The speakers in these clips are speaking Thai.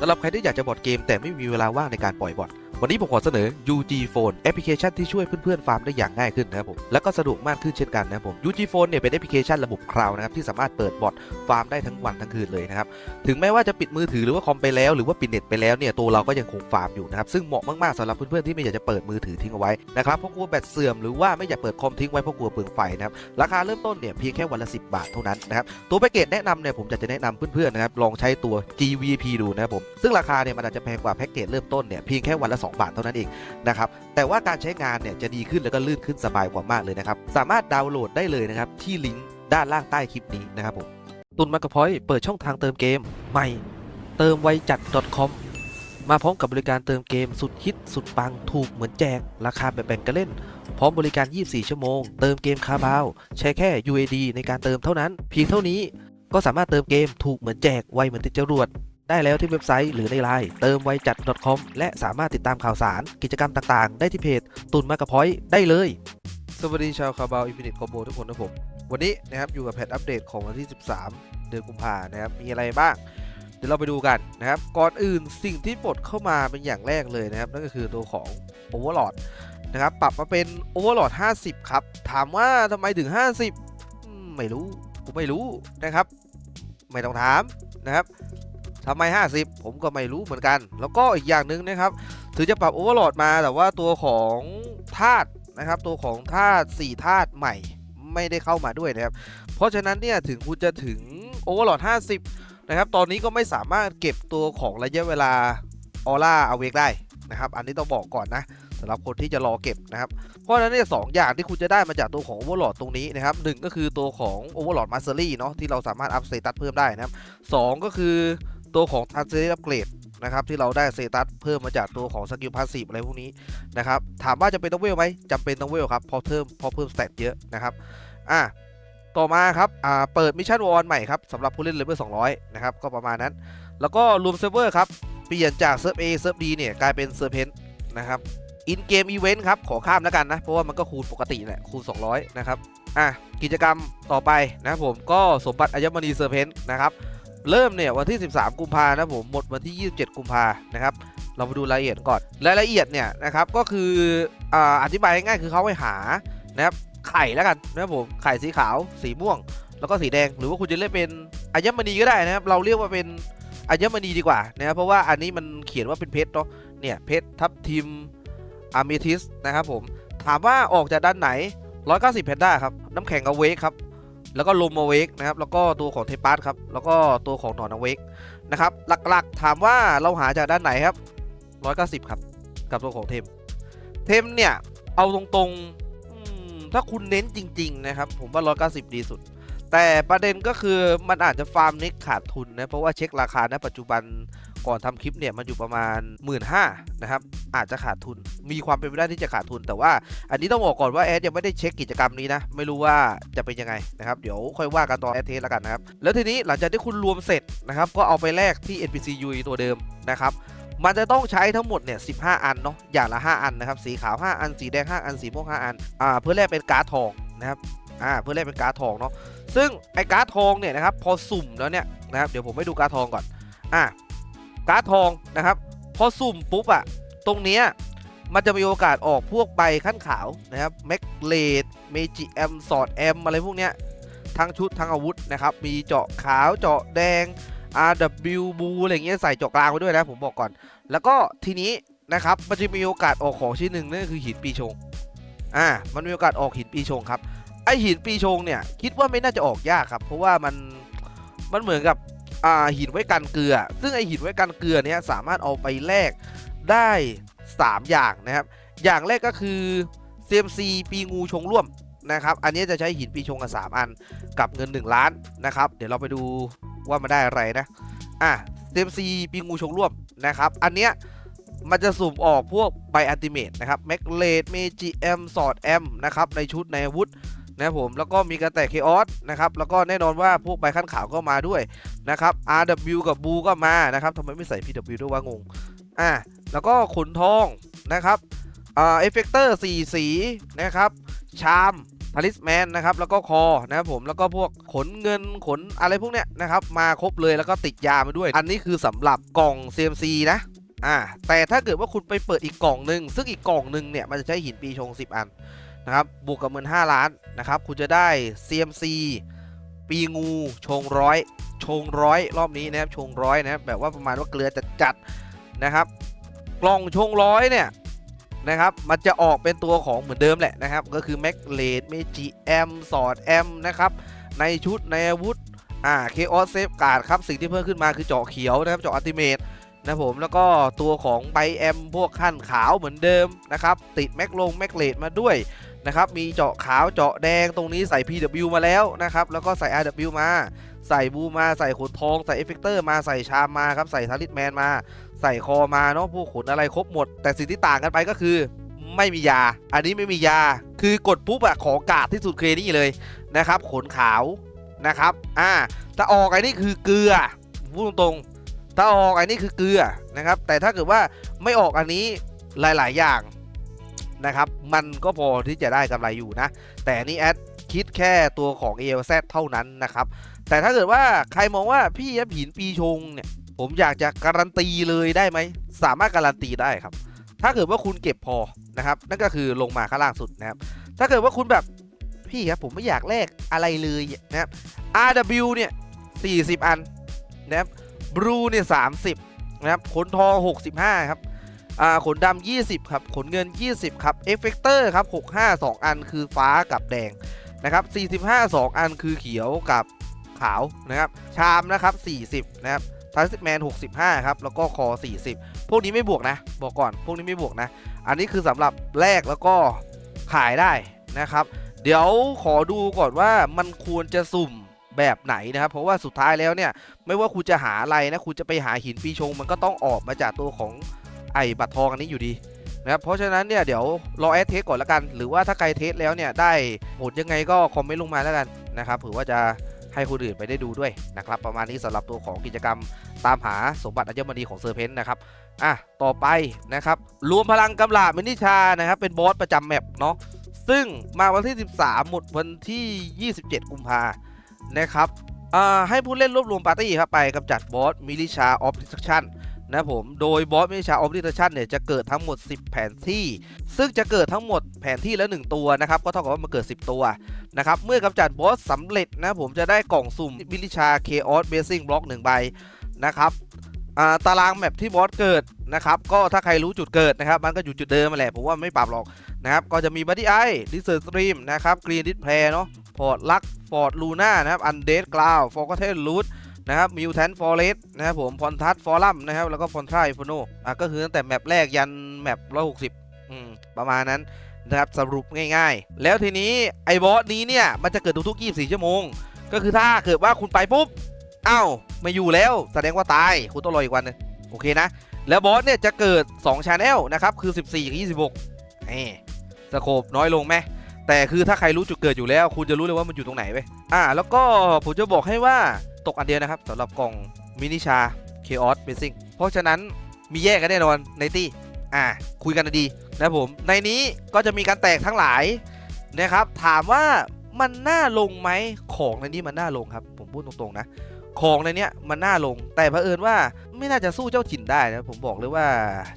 สำหรับใครที่อยากจะบอดเกมแต่ไม่มีเวลาว่างในการปล่อยบอด วันนี้ผมขอเสนอ UG Phone แอปพลิเคชันที่ช่วยเพื่อนๆฟาร์มได้อย่างง่ายขึ้นนะครับผมและก็สะดวกมากขึ้นเช่นกันนะครับผม UG Phone เนี่ยเป็นแอปพลิเคชันระบบคลาวนะครับที่สามารถเปิดบอร์ดฟาร์มได้ทั้งวันทั้งคืนเลยนะครับถึงแม้ว่าจะปิดมือถือหรือว่าคอมไปแล้วหรือว่าปิดเน็ตไปแล้วเนี่ยตัวเราก็ยังคงฟาร์มอยู่นะครับซึ่งเหมาะมากๆสำหรับเพื่อนๆที่ไม่อยากจะเปิดมือถือทิ้งเอาไว้นะครับเพราะกลัวแบตเสื่อมหรือว่าไม่อยากเปิดคอมทิ้งไว้เพราะกลัวเปลืองไฟนะครับราคาเริ่มต้นเนี่ยเพียงแค่วันละ10 บาทเท่านั้นนะครับตัวแพ็กเกจแนะนำเนี่ยผมอยากจะแนะนำเพื่อนๆนะครับลองใช้ตัว GVP ดูนะครับผมซึ่งราคาเนี่ยมันอาจจะแพงกว่าแพ็กเกจเริ่มต้นเนี่ยเพียงแค่วันละ2 บาทเท่านั้นเองนะครับแต่ว่าการใช้งานเนี่ยจะดีขึ้นแล้วก็ลื่นขึ้นสบายกว่ามากเลยนะครับสามารถดาวน์โหลดได้เลยนะครับที่ลิงก์ด้านล่างใต้คลิปนี้นะครับผมตุนมากระพอยเปิดช่องทางเติมเกมใหม่ เติมไวจัด .com มาพร้อมกับบริการเติมเกมสุดฮิตสุดปังถูกเหมือนแจก ราคาแบบแบ่งกันเล่น พร้อมบริการ 24 ชั่วโมง เติมเกมคาบาวใช้แค่ UAD ในการเติมเท่านั้น เพียงเท่านี้ก็สามารถเติมเกมถูกเหมือนแจกไวเหมือนติดจรวด ได้แล้วที่เว็บไซต์หรือในไลน์เติมไวจัด .com และสามารถติดตามข่าวสาร กิจกรรมต่างๆ ได้ที่เพจตุนมากระพอยได้เลย สวัสดีชาวคาบาวอินฟินิตคอมโบทุกคนนะผม วันนี้นะครับอยู่กับแพทอัปเดตของวันที่ 13 เดือนกุมภานะครับ มีอะไรบ้าง เดี๋ยวเราไปดูกันนะครับ ก่อนอื่นสิ่งที่ปลดเข้ามาเป็นอย่างแรกเลยนะครับ นั่นก็คือตัวของ Overlord นะครับ ปรับมาเป็น Overlord 50 ครับ ถามว่าทำไมถึง 50 ไม่รู้ผมไม่รู้นะครับ ไม่ต้องถามนะครับ ทำไม 50 ผมก็ไม่รู้เหมือนกัน แล้วก็อีกอย่างหนึ่งนะครับ ถึงจะปรับ Overlord มาแต่ว่าตัวของธาตุนะครับ ตัวของธาตุ4ธาตุใหม่ไม่ได้เข้ามาด้วยนะครับ เพราะฉะนั้นเนี่ยถึงคุณจะถึง Overlord 50 นะครับ ตอนนี้ก็ไม่สามารถเก็บตัวของระยะเวลาออร่าอเวกได้นะครับ อันนี้ต้องบอกก่อนนะสำหรับคนที่จะรอเก็บนะครับ เพราะฉะนั้นเนี่ยสองอย่างที่คุณจะได้มาจากตัวของ Overlord ตรงนี้นะครับหนึ่งก็คือตัวของ Overlord Mastery เนาะที่เราสามารถอัพสเตตัสเพิ่มได้นะครับสองก็คือ ตัวของ t r a n s l a t e Upgrade นะครับที่เราได้เตตัสเพิ่มมาจากตัวของสกิลพาสซีฟอะไรพวกนี้นะครับถามว่าจะเป็นต้องเวลไหมจำเป็นต้องเวลครับพอเพิ่มพอเพิ่มสเตตเยอะนะครับอะต่อมาครับอ่าเปิดมิชชั่นวอลใหม่ครับสำหรับผู้เล่นเลเวล200 นะครับก็ประมาณนั้น แล้วก็รวมเซิร์ฟเวอร์ครับเปลี่ยนจากเซิร์ฟ A เซิร์ฟ D เนี่ยกลายเป็นเซิร์ฟเพนนะครับอินเกมอีเวนต์ครับขอข้ามแล้วกันนะเพราะว่ามันก็คูณปกติแหละคูณ 200 นะครับอะกิจกรรมต่อไปนะผมก็สมบัติอัญมณีเซิร์ฟเพนนะครับ เริ่มเนี่ยวันที่ 13 กุมภานะผมหมดวันที่ 27 กุมภานะครับเรามาดูรายละเอียดก่อนรายละเอียดเนี่ยนะครับก็คือออธิบายง่ายคือเขาให้หานะครับไข่แล้วกันนะครับผมไข่สีขาวสีม่วง แล้วก็สีแดงหรือว่าคุณจะเรียกเป็นอัญมณีก็ได้นะครับ เราเรียกว่าเป็นอัญมณีดีกว่านะครับเพราะว่าอันนี้มันเขียนว่าเป็นเพชรเนาะเนี่ยเพชรทับทิมอะเมทิสนะครับผมถามว่าออกจากด้านไหน 190 แพนด้าครับ น้ำแข็งอเวกครับ แล้วก็ลมอเวกนะครับ แล้วก็ตัวของเทปัสครับ แล้วก็ตัวของหนอนอเวกนะครับ หลักๆถามว่าเราหาจากด้านไหนครับ 190 ครับ กับตัวของเทม เทมเนี่ย เอาตรงๆ ถ้าคุณเน้นจริง ๆ นะครับ ผมว่า 190 ดีสุด แต่ประเด็นก็คือมันอาจจะฟาร์มน็กขาดทุนนะเพราะว่าเช็คราคาณปัจจุบันก่อนทำคลิปเนี่ยมันอยู่ประมาณ 1 5ื่นนะครับอาจจะขาดทุน มีความเป็นไปได้ที่จะขาดทุน แต่ว่าอันนี้ต้องบอกก่อนว่าแอดยังไม่ได้เช็คกิจกรรมนี้นะไม่รู้ว่าจะเป็นยังไงนะครับเดี๋ยวค่อยว่ากันตอนแอดเทสแล้วกันนะครับแล้วทีนี้หลังจากที่คุณรวมเสร็จนะครับก็เอาไปแลกที่ NPC UE ตัวเดิมนะครับมันจะต้องใช้ทั้งหมดเนี่ย15อันเนาะอย่างละ 5 อันนะครับสีขาว 5 อันสีแดง 5 อันสีม่วง5อันอ่าเพื่อแลกเป็นการ์ดทองนะครับอ่าเพื่อแลกเป็นการ์ดทองเนาะ ซึ่งไอ้การ์ดทองเนี่ยนะครับพอสุ่มแล้วเนี่ยนะครับเดี๋ยวผมให้ดูการ์ดทองก่อนอ่าการ์ดทองนะครับพอสุ่มปุ๊บอะตรงเนี้ยมันจะมีโอกาสออกพวกใบขั้นขาวนะครับแม็กเลดเมจิแอมสอดแอมอะไรพวกเนี้ยทั้งชุดทั้งอาวุธนะครับมีเจาะขาวเจาะแดง RW บูอะไรเงี้ยใส่เจาะกลางไว้ด้วยนะผมบอกก่อน แล้วก็ทีนี้นะครับมันจะมีโอกาสออกของชิ้นหนึ่งนั่นคือหินปีชงอ่ามันมีโอกาสออกหินปีชงครับ ไอหินปีชงเนี่ยคิดว่าไม่น่าจะออกยากครับ เพราะว่ามันมันเหมือนกับอ่าหินไว้กันเกลือ ซึ่งไอหินไว้กันเกลือเนี่ยสามารถเอาไปแลกได้ 3 อย่างนะครับ อย่างแรกก็คือ CMC ปีงูชงร่วมนะครับ อันนี้จะใช้หินปีชงกัน3อันกับเงิน 1 ล้านนะครับ เดี๋ยวเราไปดูว่ามันได้อะไรนะอะ CMC ปีงูชงร่วมนะครับ อันเนี้ยมันจะสุ่มออกพวกไบอันติเมตนะครับแมกเลดเมจิแอมสอดแอมนะครับในชุดในอาวุธ นะครับผมแล้วก็มีการแตกเคออสนะครับแล้วก็แน่นอนว่าพวกใบขั้นขาวก็มาด้วยนะครับ RW กับบูก็มานะครับทำไมไม่ใส่ PW ด้วยวะงงอะแล้วก็ขนทองนะครับอ่าเอฟเฟกเตอร์สีสีนะครับชามทาริสแมนนะครับแล้วก็คอนะครับผมแล้วก็พวกขนเงินขนอะไรพวกเนี้ยนะครับมาครบเลยแล้วก็ติดยามาด้วย อันนี้คือสำหรับกล่อง CMC นะอ่าแต่ถ้าเกิดว่าคุณไปเปิดอีกกล่องหนึ่งซึ่งอีกกล่องหนึ่งเนี่ยมันจะใช้หินปีชง 10 อัน นะครับบวกกับเงิน5ล้านนะครับคุณจะได้ CMC ปีงูชงร้อยชงร้อยรอบนี้นะครับชงร้อยนะครับแบบว่าประมาณว่าเกลือจะจัดนะครับ กล่องชงร้อยเนี่ยนะครับมันจะออกเป็นตัวของเหมือนเดิมแหละนะครับ ก็คือแม็กเลดเมจิแอมสอดแอมนะครับในชุดในอาวุธอ่าเคออสเซฟการ์ดครับสิ่งที่เพิ่มขึ้นมาคือเจาะเขียวนะครับเจาะอัติเมทนะผมแล้วก็ตัวของไบแอมพวกขั้นขาวเหมือนเดิมนะครับติดแม็กลงแม็กเลดมาด้วย นะครับมีเจาะขาวเจาะแดงตรงนี้ใส่ PW มาแล้วนะครับแล้วก็ใส่ RW มา ใส่บูมาใส่ขนทองใส่เอฟเฟกเตอร์มาใส่ชามมาครับใส่ทาริสแมนมา ใส่คอมาเนาะพวกขนอะไรครบหมด แต่สิ่งที่ต่างกันไปก็คือไม่มียา อันนี้ไม่มียา คือกดปุ๊บอะของกาดที่สุดเคยนี่เลยนะครับ ขนขาวนะครับ อ่า ถ้าออกไอ้นี่คือเกลือ พูดตรงๆ ถ้าออกไอ้นี่คือเกลือนะครับ แต่ถ้าเกิดว่าไม่ออกอันนี้หลาย ๆ อย่าง นะครับ มันก็พอที่จะได้กำไรอยู่นะ แต่นนี่แอดคิดแค่ตัวของ a l z เท่านั้นนะครับ แต่ถ้าเกิดว่าใครมองว่าพี่ยับหินปีชงเนี่ย ผมอยากจะการันตีเลยได้ไหม สามารถการันตีได้ครับ ถ้าเกิดว่าคุณเก็บพอนะครับ นั่นก็คือลงมาข้างล่างสุดนะครับ ถ้าเกิดว่าคุณแบบพี่ครับผมไม่อยากแลกอะไรเลยนะครับ RW เนี่ย40 อันนะครับ Blue เนี่ย30นะครับขนทอง 65 ครับ อ่าขนดำ20 ครับ ขนเงิน 20 ครับ Effector ครับ 65 2 อันคือฟ้ากับแดงนะครับ 45 2 อันคือเขียวกับขาวนะครับชามนะครับ 40 นะครับทาร์สแมน65 ครับ แล้วก็คอ 40 พวกนี้ไม่บวกนะ บอกก่อน พวกนี้ไม่บวกนะ อันนี้คือสำหรับแลกแล้วก็ขายได้นะครับ เดี๋ยวขอดูก่อนว่ามันควรจะสุ่มแบบไหนนะครับ เพราะว่าสุดท้ายแล้วเนี่ย ไม่ว่าคุณจะหาอะไรนะ คุณจะไปหาหินปีชง มันก็ต้องออกมาจากตัวของ ไอ้บัตรทองอันนี้อยู่ดีนะครับเพราะฉะนั้นเนี่ยเดี๋ยวรอแอดเทสก่อนล้วกัน หรือว่าถ้าใครเทสแล้วเนี่ยได้ผลยังไงก็คอมเมนต์ลงมาแล้วกันนะครับเผื่อว่าจะให้คนอื่นไปได้ดูด้วยนะครับประมาณนี้สำหรับตัวของกิจกรรมตามหาสมบัติอัญมณีของเซอร์เพนนะครับอะต่อไปนะครับรวมพลังกำลาบมินิชานะครับเป็นบอสประจำแมปเนาะซึ่งมาวันที่ 13 หมดวันที่ 27 กุมภานะครับอ่าให้ผู้เล่นรวบรวมปาร์ตี้ครับไปกำจัดบอสมิลิชาออฟดิสชั่น นะครับผม โดยบอสมิชาออฟดิทชันเนี่ยจะเกิดทั้งหมด 10 แผนที่ ซึ่งจะเกิดทั้งหมดแผนที่ละ 1 ตัวนะครับ ก็เท่ากับว่ามันเกิด 10 ตัวนะครับ เมื่อกำจัดบอสสำเร็จนะผมจะได้กล่องสุ่มมิลิชาเคออสเบสซิ่งบล็อก1ใบนะครับตารางแมปที่บอสเกิดนะครับก็ถ้าใครรู้จุดเกิดนะครับ มันก็อยู่จุดเดิมมาแหละผมว่าไม่ปรับหรอกนะครับก็จะมีบั d ดี้ไอดิสเซอร์สตรีมนะครับกรีนดิสเพลย์เนาะพอร์ตลักฟอร์ดลูน่านะครับอันเดดกลาวฟอร์กเทนรูท นะครับมิวแทนฟอเรสนะครับผมพอนทัสฟอรัมนะครับแล้วก็ฟอนทรายฟโนอะก็คือตั้งแต่แมปแรกยันแมปร้อยหกสิบอืมประมาณนั้นนะครับสรุปง่ายๆ แล้วทีนี้ไอ้บอสนี้เนี่ยมันจะเกิดทุกๆ24 ชั่วโมง ก็คือถ้าเกิดว่าคุณไปปุ๊บอ้าวไม่อยู่แล้วแสดงว่าตายคุณต้องรออีกวันหนึงโอเคนะ แล้วบอสเนี่ยจะเกิด2 Channel นะครับคือ 14กับ26เอ้สโคปน้อยลงไหมแต่คือถ้าใครรู้จุดเกิดอยู่แล้ว คุณจะรู้เลยว่ามันอยู่ตรงไหนไปอ่า แล้วก็ผมจะบอกให้ว่า ตกอันเดียวนะครับสำหรับกล่องมินิชาเคออสเบสซิ่งเพราะฉะนั้นมีแยกกันแน่นอนในตี้อ่าคุยกันดีนะผม ในนี้ก็จะมีการแตกทั้งหลายนะครับ ถามว่ามันน่าลงไหมของในนี้มันน่าลงครับ ผมพูดตรงๆนะ ของในเนี้ยมันน่าลง แต่เผอิญว่าไม่น่าจะสู้เจ้าถิ่นได้นะผมบอกเลยว่า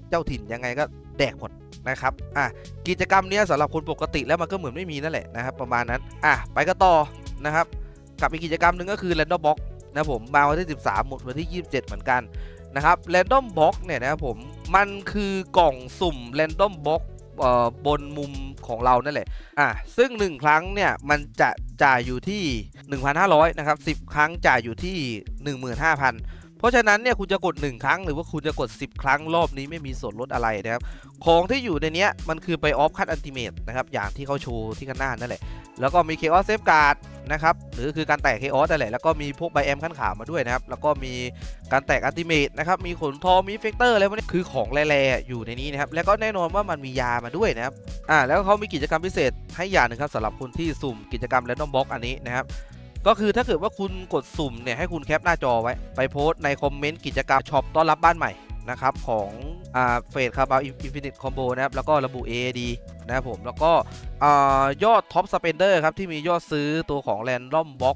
เจ้าถิ่นยังไงก็แดกหมดนะครับอะกิจกรรมเนี้ยสำหรับคนปกติแล้วมันก็เหมือนไม่มีนั่นแหละนะครับประมาณนั้นอะไปกันต่อนะครับกับอีกกิจกรรมหนึ่งก็คือ Random Box นะผมมาวันที่ 13 หมดวันที่ 27 เหมือนกันนะครับแรนดอมบ็อกเนี่ยนะครับผมมันคือกล่องสุ่มแรนดอมบ็อกบนมุมของเรานั่นแหละ อะ ซึ่ง 1 ครั้งเนี่ย มันจะจ่ายอยู่ที่ 1,500 นะครับ 10 ครั้งจ่ายอยู่ที่ 15,000 เพราะฉะนั้นเนี่ยคุณจะกด 1 ครั้งหรือว่าคุณจะกด 10 ครั้งรอบนี้ไม่มีส่วนลดอะไรนะครับของที่อยู่ในนี้มันคือไปออฟคัตอันติเมตนะครับอย่างที่เขาโชว์ที่ข้างหน้านั่นแหละ แล้วก็มีเคออสเซฟการ์ดนะครับหรือคือการแตกเคออสนั่นแหละแล้วก็มีพวกไบแอมขั้นขาวมาด้วยนะครับแล้วก็มีการแตกอันติเมตนะครับมีขนทอมีเฟกเตอร์อะไรพวกนี้คือของแร่ๆอยู่ในนี้นะครับแล้วก็แน่นอนว่ามันมียามาด้วยนะครับอ่าแล้วเขามีกิจกรรมพิเศษให้อย่างหนึ่งครับสำหรับคนที่สุ่มกิจกรรม Random Box อันนี้นะครับ ก็คือถ้าเกิดว่าคุณกดสุ่มเนี่ยให้คุณแคปหน้าจอไว้ ไปโพสในคอมเมนต์กิจกรรมช็อปต้อนรับบ้านใหม่นะครับของเฟสคาบาอินฟินิตคอมโบนะครับ แล้วก็ระบุ AAD นะครับผม แล้วก็ยอดท็อปสเปนเดอร์ครับ ที่มียอดซื้อตัวของ Random Box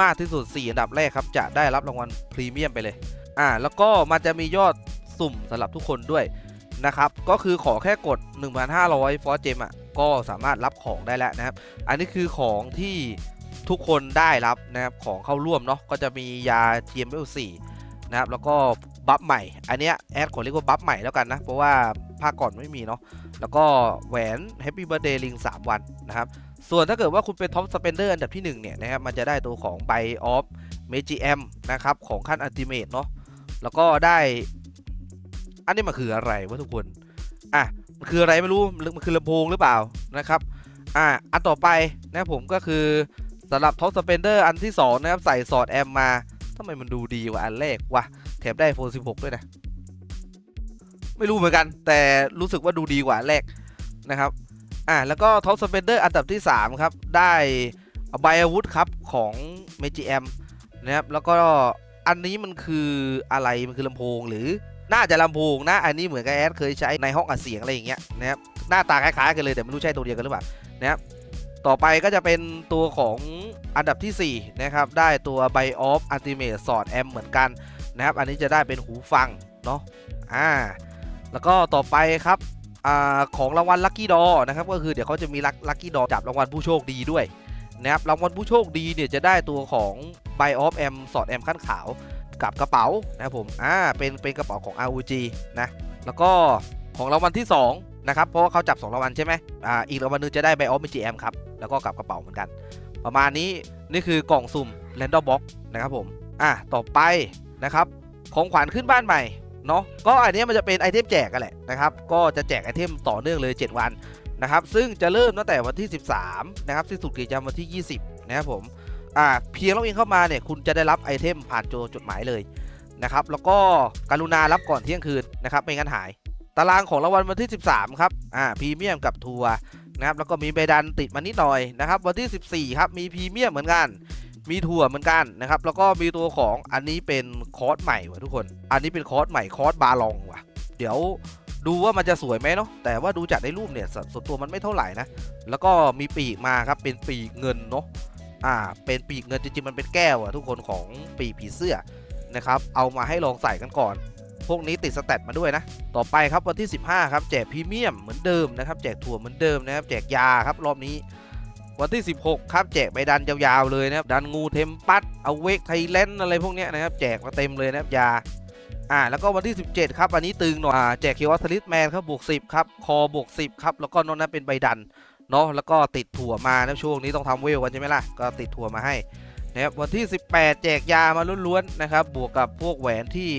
มากที่สุด 4 อันดับแรกครับ จะได้รับรางวัลพรีเมียมไปเลย อ่า แล้วก็มันจะมียอดสุ่มสำหรับทุกคนด้วยนะครับ ก็คือขอแค่กด 1,500 ฟอสเจมอะ ก็สามารถรับของได้แล้วนะครับ อันนี้คือของที่ ทุกคนได้รับนะครับของเข้าร่วมเนาะก็จะมียา GML 4นะครับแล้วก็บัฟใหม่ อันเนี้ยแอดขอเรียกว่าบัฟใหม่แล้วกันนะ เพราะว่าภาคก่อนไม่มีเนาะแล้วก็แหวน Happy Birthday Ring 3 วันนะครับส่วนถ้าเกิดว่าคุณเป็นท็อปสเปนเดอร์อันดับที่ 1 เนี่ยนะครับมันจะได้ตัวของ b บออฟเมจิแอมนะครับของขั้นอัลติเมทเนาะแล้วก็ได้ อันนี้มันคืออะไรวะทุกคนอะมันคืออะไรไม่รู้มันคือลำโพงหรือเปล่านะครับอะอันต่อไปนะผมก็คือ สำหรับท็อปสเปนเดอร์อันที่ 2 นะครับ ใส่สอดแอมมาทำไมมันดูดีกว่าอันแรกวะแถมได้โฟน16 ด้วยนะ ไม่รู้เหมือนกัน แต่รู้สึกว่าดูดีกว่าอันแรกนะครับ อ่าแล้วก็ท็อปสเปนเดอร์อันดับที่ 3 ครับ ได้ไบอาวุธครับของเมจิแอมนะครับ แล้วก็อันนี้มันคืออะไรมันคือลำโพงหรือน่าจะลำโพงนะ อันนี้เหมือนกับแอดเคยใช้ในห้องอัดเสียงอะไรอย่างเงี้ยนะครับหน้าตาคล้ายๆกันเลยแต่ไม่รู้ใช่ตัวเดียวกันหรือเปล่านะครับ ต่อไปก็จะเป็นตัวของอันดับทีสี่ 4 นะครับ ได้ตัว b i o f Ultimate Sword Amp เหมือนกันนะครับ อันนี้จะได้เป็นหูฟัง เนาะอ่าแล้วก็ต่อไปครับอาของรางวัลลัคกี้ดอนะครับก็คือเดี๋ยวเขาจะมีลัคกี้ดอจับรางวัลผู้โชคดีด้วยนะครับรางวัลผู้โชคดีเนี่ยจะได้ตัวของ b y of M สอด M ขั้นขาวกับกระเป๋านะครับผมอ่าเป็นเป็นกระเป๋าของ ROG นะแล้วก็ของรางวัลที่2นะครับเพราะว่าเขาจับ 2 รางวัลใช่ไหมอ่าอีกรางวัลนึงจะได้ b y of MGM ครับ แล้วก็กับกระเป๋าเหมือนกัน ประมาณนี้นี่คือกล่องสุ่ม Random Box นะครับผมอะต่อไปนะครับของขวัญขึ้นบ้านใหม่เนาะก็อันนี้มันจะเป็นไอเทมแจกกันแหละนะครับก็จะแจกไอเทมต่อเนื่องเลย 7 วันนะครับซึ่งจะเริ่มตั้งแต่วันที่ 13นะครับสิ้นสุดกิจกรรมวันที่ 20นะครับผมอ่าเพียงล็อกอินเข้ามาเนี่ยคุณจะได้รับไอเทมผ่านโจจดหมายเลยนะครับแล้วก็กรุณารับก่อนเที่ยงคืนนะครับไม่งั้นหาย ตารางของรางวัลวันที่ 13 ครับอ่าพรีเมียมกับทัวร์ นะครับแล้วก็มีใบดันติดมานิดหน่อยนะครับ วันที่ 14 ครับ มีพรีเมียมเหมือนกัน มีถั่วเหมือนกันนะครับ แล้วก็มีตัวของอันนี้เป็นคอร์สใหม่ว่ะทุกคน อันนี้เป็นคอร์สใหม่คอร์สบาลองว่ะ เดี๋ยวดูว่ามันจะสวยไหมเนาะแต่ว่าดูจากในรูปเนี่ยสส่วนตัวมันไม่เท่าไหร่นะแล้วก็มีปีกมาครับเป็นปีกเงินเนาะอ่า เป็นปีกเงินจริงๆมันเป็นแก้วอะทุกคนของปีกผีเสื้อนะครับ เอามาให้ลองใส่กันก่อน พวกนี้ติดสแตทมาด้วยนะ ต่อไปครับวันที่ 15 ครับ แจกพรีเมียมเหมือนเดิมนะครับ แจกถั่วเหมือนเดิมนะครับ แจกยาครับรอบนี้ วันที่ 16 ครับ แจกใบดันยาวๆเลยนะครับ ดันงูเทมปัสเอาเวกไทยแลนด์อะไรพวกเนี้ยนะครับ แจกมาเต็มเลยนะครับยา อ่า แล้วก็วันที่ 17 ครับ อันนี้ตึงหน่อยอ่าแจกคียวอสลิสแมนครับบวก10 ครับ คอบวก10 ครับ แล้วก็นอกนั้นเป็นใบดัน เนาะ แล้วก็ติดถั่วมานะช่วงนี้ต้องทำเวลกันใช่ไหมล่ะ ก็ติดถั่วมาให้นะครับวันที่ 18 แจกยามาล้วนๆนะครับ บวกกับพวกแหวนที่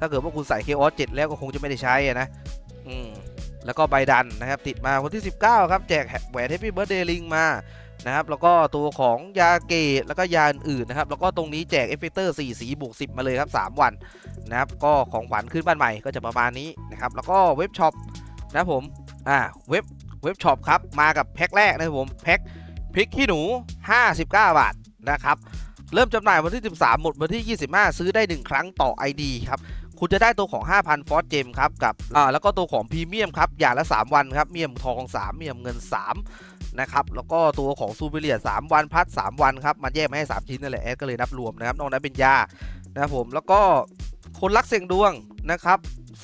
ถ้าเกิดว่าคุณใส่เคออส7แล้วก็คงจะไม่ได้ใช้อะนะอืมแล้วก็ใบดันนะครับติดมาวันที่ 19 ครับแจกแหวน Happy Birthday Ring มานะครับแล้วก็ตัวของยาเกตแล้วก็ยาอื่นๆนะครับแล้วก็ตรงนี้แจกเอฟเฟกเตอร์4สีบวก10 มาเลยครับ 3 วันนะครับก็ของขวัญขึ้นบ้านใหม่ก็จะประมาณนี้นะครับแล้วก็เว็บช็อปนะครับผมอ่าเว็บเว็บช็อปครับมากับแพ็คแรกนะครับผมแพ็คพริกขี้หนู 59 บาทนะครับเริ่มจำหน่ายวันที่ 13 หมดวันที่ 25 ซื้อได้ 1 ครั้งต่อ ID ครับ คุณจะได้ตัวของ 5,000 ฟอสเจมครับกับอ่าแล้วก็ตัวของพรีเมียมครับอย่างละ 3 วันครับเมียมทอง 3 เมียมเงิน 3 นะครับ แล้วก็ตัวของซูเปอร์เลีย3วันพัด 3 วันครับ มันแยกมาให้ 3 ชิ้นนั่นแหละแอดก็เลยนับรวมนะครับนอกนั้นเป็นยานะครับผมแล้วก็คนรักเสียงดวงนะครับ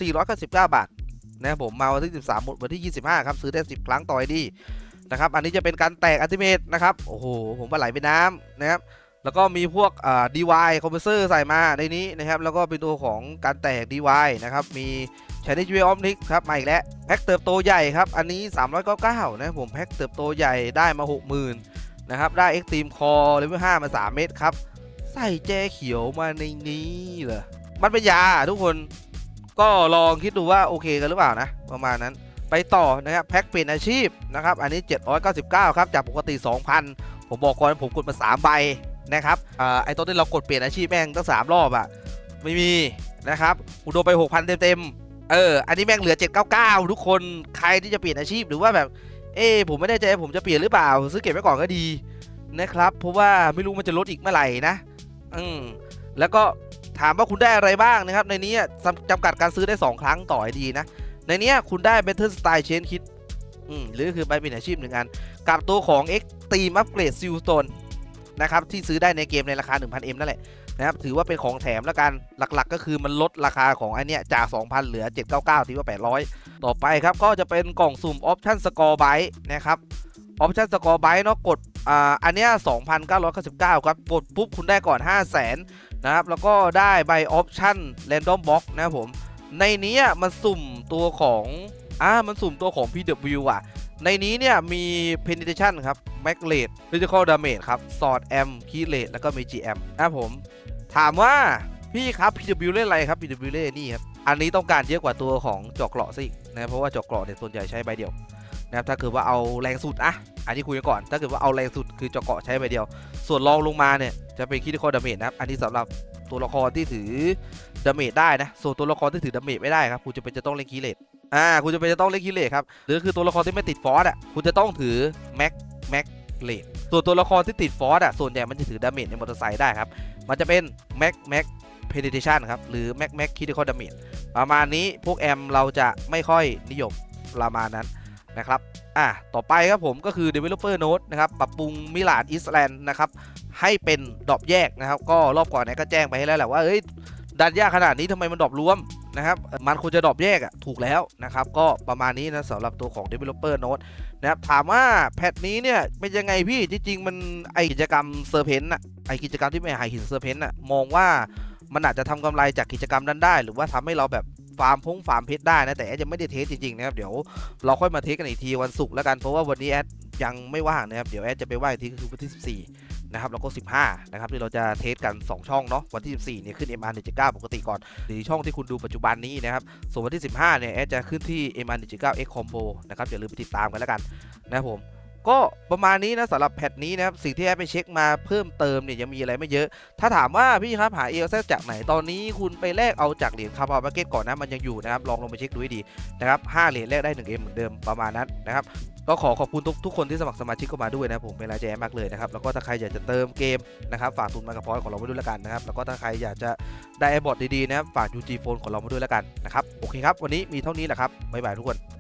499 บาทนะครับผมมาวันที่ 13 หมดวันที่ 25 ครับซื้อได้ 10 ครั้งต่อ ID นะครับอันนี้จะเป็นการแตกอัติเมทนะครับโอ้โหผมปลาไหลไปน้ำนะครับ แล้วก็มีพวกอ่า DY คอมเพรสเซอร์ใส่มาในนี้นะครับ แล้วก็เป็นตัวของการแตก DY นะครับ มีช้ใน g ี o อ t i c ครับมาอีกแล้ว แพ็คเติบโตใหญ่ครับ อันนี้ 399นะครับผมแพ็คเติบโตใหญ่ได้มา 60,000นะครับ ได้ Extreme Core Level 5มา 3 เม็ดครับ ใส่แจเขียวมาในนี้เหรอมันเป็นยาทุกคนก็ลองคิดดูว่าโอเคกันหรือเปล่านะ ประมาณนั้นไปต่อนะครับแพ็คเปลี่ยนอาชีพนะครับ อันนี้ 799 ครับ จากปกติ 2,000 ผมบอกก่อนผมกดมา 3 ใบ นะครับอ่าไอตอนที่เรากดเปลี่ยนอาชีพแม่งตั้ง3รอบอะไม่มีนะครับกูโดนไป6,000เต็มๆเอออันนี้แม่งเหลือ 799 ทุกคนใครที่จะเปลี่ยนอาชีพหรือว่าแบบ เอ้ผมไม่แน่ใจผมจะเปลี่ยนหรือเปล่า ซื้อเก็บไว้ก่อนก็ดีนะครับ เพราะว่าไม่รู้มันจะลดอีกเมื่อไหร่นะ อืมแล้วก็ถามว่าคุณได้อะไรบ้างนะครับ ในนี้จำกัดการซื้อได้ 2 ครั้งต่อไอดีนะ ในนี้คุณได้ Better Style Chain Kit อืมหรือคือใบเป็นอาชีพหนึ่งอัน กับตัวของ X Team Upgrade Seal Stone นะครับที่ซื้อได้ในเกมในราคา 1,000M นั่นแหละนะครับถือว่าเป็นของแถมแล้วกันหลักๆ ก็คือมันลดราคาของอันเนี้ยจาก 2,000 เหลือ 799ที่ว่า 800 ต่อไปครับก็จะเป็นกล่องสุ่ม Option Score Byte นะครับ Option Score Byte เนาะกดอ่าอันเนี้ย2,999 ครับกดปุ๊บคุณได้ก่อน 5 0 0 0 0นนะครับแล้วก็ได้ใบ Option Random Box นะครับผมในนี้มันสุ่มตัวของอ่ามันสุ่มตัวของ PW อะ ในนี้เนี่ยมี penetration ครับ mag rate critical damage ครับ sword am key rate แล้วก็ magi am นะครับผม ถามว่าพี่ครับ PW เล่นอะไรครับ PW เล่นนี่ครับ อันนี้ต้องการเยอะกว่าตัวของจอกเกราะซะอีกนะเพราะว่าจอกเกราะเนี่ยส่วนใหญ่ใช้ใบเดียวนะครับถ้าเกิดว่าเอาแรงสุดอะอันนี้คุยกันก่อน ถ้าเกิดว่าเอาแรงสุดคือจอกเกราะใช้ใบเดียว ส่วนรองลงมาเนี่ยจะเป็น critical damage นะครับ อันนี้สำหรับตัวละครที่ถือดาเมจได้นะ ส่วนตัวละครที่ถือดาเมจไม่ได้ครับคุณจะเป็นจะต้องเล่นคีเลต อ่าคุณจะเป็นจะต้องเล่นคีเลตครับหรือคือตัวละครที่ไม่ติดฟอสอะคุณจะต้องถือแม็กแม็กเลตส่วนตัวละครที่ติดฟอสอะส่วนใหญ่มันจะถือดาเมจในมอเตอร์ไซค์ได้ครับมันจะเป็นแม็กแม็กเพนเทชันครับหรือแม็กแม็กคิดคอดาเมจประมาณนี้พวกแอมเราจะไม่ค่อยนิยมประมาณนั้นนะครับอะต่อไปครับผมก็คือ Developer Note นะครับปรับปรุงมิลานอิสแลนด์นะครับให้เป็นดรอปแยกนะครับ ก็รอบก่อนเนี่ยก็แจ้งไปให้แล้วแหละว่าเอ้ยดันยากขนาดนี้ทำไมมันดรอปรวม นะครับมันควรจะดรอปแยกอะถูกแล้วนะครับ ก็ประมาณนี้นะสำหรับตัวของ Developer Note นะครับถามว่าแพทนี้เนี่ยเป็นยังไงพี่จริงๆมันไอกิจกรรมเซอร์เพนต์อะไอกิจกรรมที่ไม่หายหินเซอร์เพนต์อะมองว่ามันอาจจะทำกำไรจากกิจกรรมนั้นได้ หรือว่าทำให้เราแบบฟาร์มพงฟาร์มเพชรได้นะ แต่แอดยังไม่ได้เทสจริงๆนะครับเดี๋ยวเราค่อยมาเทสกันอีกทีวันศุกร์แล้วกันเพราะว่าวันนี้แอดยังไม่ว่างนะครับเดี๋ยวแอดจะไปว่าอีกทีคือวันที่ 14 นะครับแล้วก็ 15 นะครับที่เราจะเทสกัน 2 ช่องเนาะวันที่ 14เนี่ยขึ้น MR 1 9ปกติก่อนหรือช่องที่คุณดูปัจจุบันนี้นะครับส่วนวันที่ 15เนี่ยแอดจะขึ้นที่ MR 1 9 X Combo นะครับอย่าลืมไปติดตามกันแล้วกันนะครับผม ก็ประมาณนี้นะสำหรับแพทนี้นะครับสิ่งที่แอดไปเช็คมาเพิ่มเติมเนี่ยยังมีอะไรไม่เยอะ ถ้าถามว่าพี่ครับหาเอลเซจากไหนตอนนี้คุณไปแลกเอาจากเหรียญคาร์บอนมาร์เก็ตก่อนนะมันยังอยู่นะครับลองลงไปเช็คดูให้ดีนะครับ5เหรียญแลกได้ 1 M เหมือนเดิมประมาณนั้นนะครับก็ขอขอบคุณทุกทุกคนที่สมัครสมาชิกเข้ามาด้วยนะผมเป็นรายใจมากเลยนะครับแล้วก็ถ้าใครอยากจะเติมเกมนะครับฝากทุนมากับพอยของเราไว้ด้วยล้วกันนะครับแล้วก็ถ้าใครอยากจะได้ไอบอทดีๆนะฝาก UG Phone ของเรามาด้วยล้วกันนะครับโอเคครับวันนี้มีเท่านี้แหละครับบ๊ายบายทุกคน